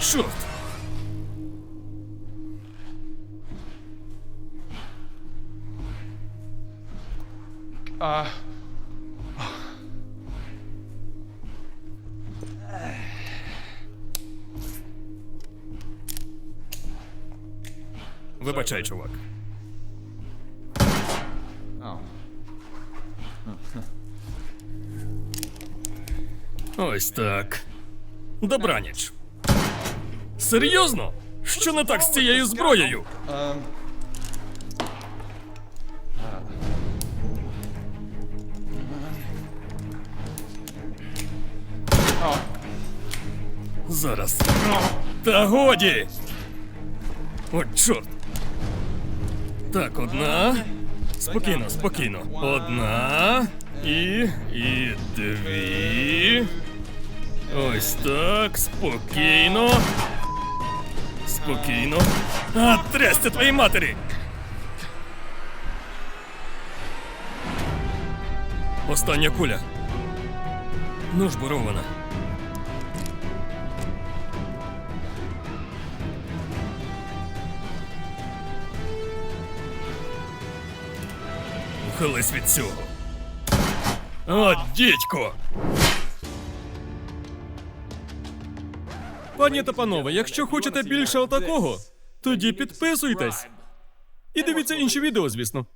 Чорт! А. Вибачай, чувак. Ось так. Добраніч. Серйозно? Що не так з цією зброєю? Зараз. Та годі! О, чорт. Так, одна. Спокійно, спокійно. Одна. І. і дві. Ось так. Спокійно. Спокійно. А, трясся твоїй матері! Остання куля. Ну ж, борована. Ухились від цього. О, дідько! Пані та панове, якщо хочете більше отакого, тоді підписуйтесь. І дивіться інші відео, звісно.